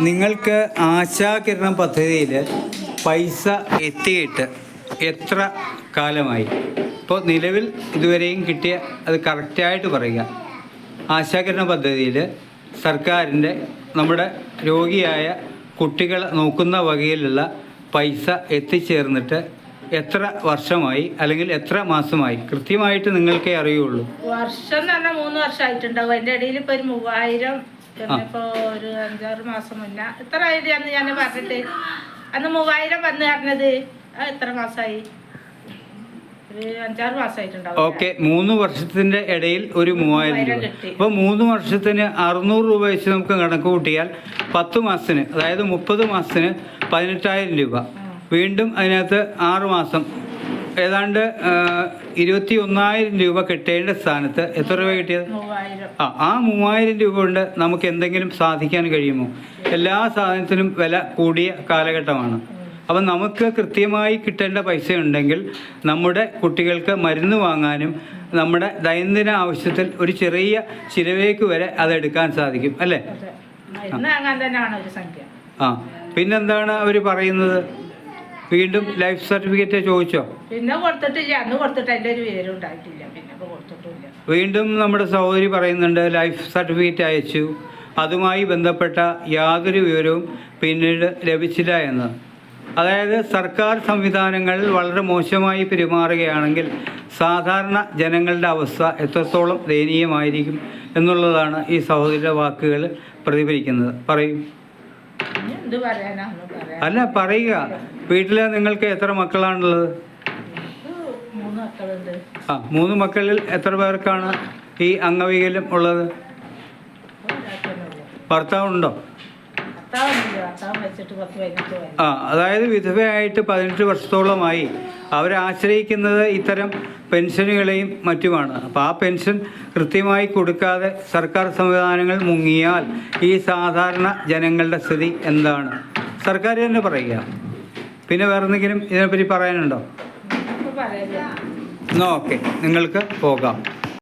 നിങ്ങൾക്ക് ആശാകിരണം പദ്ധതിയിൽ പൈസ എത്തിയിട്ട് എത്ര കാലമായി? ഇപ്പോൾ നിലവിൽ ഇതുവരെയും കിട്ടിയ അത് കറക്റ്റായിട്ട് പറയുക. ആശാകിരണ പദ്ധതിയിൽ സർക്കാരിന്റെ നമ്മുടെ രോഗിയായ കുട്ടികളെ നോക്കുന്ന വകയിലുള്ള പൈസ എത്തിച്ചേർന്നിട്ട് എത്ര വർഷമായി അല്ലെങ്കിൽ എത്ര മാസമായി? കൃത്യമായിട്ട് നിങ്ങൾക്കേ അറിയുള്ളൂ. വർഷം എന്ന് പറഞ്ഞാൽ മൂന്ന് വർഷമായിട്ടുണ്ടാവും. അതിന്റെ ഇടയിൽ ഇപ്പോൾ ഒരു മൂവായിരം പിന്നെ ഇപ്പൊ ഒരു അഞ്ചാറ് മാസം മുന്നേ. എത്ര ആയിട്ട് അന്ന് ഞാൻ പറഞ്ഞിട്ട്. അന്ന് മൂവായിരം വന്ന് പറഞ്ഞത്. അത് എത്ര മാസമായി ഓക്കെ മൂന്ന് വർഷത്തിന്റെ ഇടയിൽ ഒരു മൂവായിരം രൂപ. അപ്പൊ അപ്പോൾ മൂന്ന് വർഷത്തിന് അറുന്നൂറ് രൂപ വെച്ച് നമുക്ക് കണക്ക് കൂട്ടിയാൽ പത്ത് മാസത്തിന് അതായത് മുപ്പത് മാസത്തിന് പതിനെട്ടായിരം രൂപ. വീണ്ടും അതിനകത്ത് ആറ് മാസം ഏതാണ്ട് ഇരുപത്തി ഒന്നായിരം രൂപ കിട്ടേണ്ട സ്ഥാനത്ത് എത്ര രൂപ കിട്ടിയത്? ആ ആ മൂവായിരം രൂപ കൊണ്ട് നമുക്ക് എന്തെങ്കിലും സാധിക്കാൻ കഴിയുമോ? എല്ലാ സാധനത്തിനും വില കൂടിയ കാലഘട്ടമാണ്. അപ്പം നമുക്ക് കൃത്യമായി കിട്ടേണ്ട പൈസ ഉണ്ടെങ്കിൽ നമ്മുടെ കുട്ടികൾക്ക് മരുന്ന് വാങ്ങാനും നമ്മുടെ ദൈനംദിന ആവശ്യത്തിൽ ഒരു ചെറിയ ചിലവേക്ക് വരെ അതെടുക്കാൻ സാധിക്കും അല്ലേ? ആ പിന്നെന്താണ് അവർ പറയുന്നത്? വീണ്ടും ലൈഫ് സർട്ടിഫിക്കറ്റ് ചോദിച്ചോ? പിന്നെ കൊടുത്തിട്ടില്ല. അന്ന് കൊടുത്തിട്ട് അതിന്റെ ഒരു വിവരം ഉണ്ടായിട്ടില്ല. പിന്നെ ഇപ്പൊ കൊടുത്തിട്ടില്ല വീണ്ടും നമ്മുടെ സഹോദരി പറയുന്നുണ്ട് ലൈഫ് സർട്ടിഫിക്കറ്റ് അയച്ചു. അതുമായി ബന്ധപ്പെട്ട യാതൊരു വിവരവും പിന്നീട് ലഭിച്ചില്ല എന്ന്. അതായത് സർക്കാർ സംവിധാനങ്ങൾ വളരെ മോശമായി പെരുമാറുകയാണെങ്കിൽ സാധാരണ ജനങ്ങളുടെ അവസ്ഥ എത്രത്തോളം ദയനീയമായിരിക്കും എന്നുള്ളതാണ് ഈ സഹോദരിയുടെ വാക്കുകൾ പ്രതിഫലിക്കുന്നത്. പറയും. അല്ല പറയുക. വീട്ടിൽ നിങ്ങൾക്ക് എത്ര മക്കളാണുള്ളത്? ആ മൂന്ന് മക്കളിൽ എത്ര പേർക്കാണ് ഈ അംഗവൈകല്യം ഉള്ളത്? ഭർത്താവ് ഭർത്താവുണ്ടോ? ആ അതായത് വിധവയായിട്ട് പതിനെട്ട് വർഷത്തോളമായി അവരാശ്രയിക്കുന്നത് ഇത്തരം പെൻഷനുകളെയും മറ്റുമാണ്. അപ്പോൾ ആ പെൻഷൻ കൃത്യമായി കൊടുക്കാതെ സർക്കാർ സംവിധാനങ്ങൾ മുങ്ങിയാൽ ഈ സാധാരണ ജനങ്ങളുടെ സ്ഥിതി എന്താണ്? സർക്കാർ തന്നെ പറയുക. പിന്നെ വേറെ എന്തെങ്കിലും ഇതിനെപ്പറ്റി പറയാനുണ്ടോ? ഓക്കെ. നിങ്ങൾക്ക് പോകാം.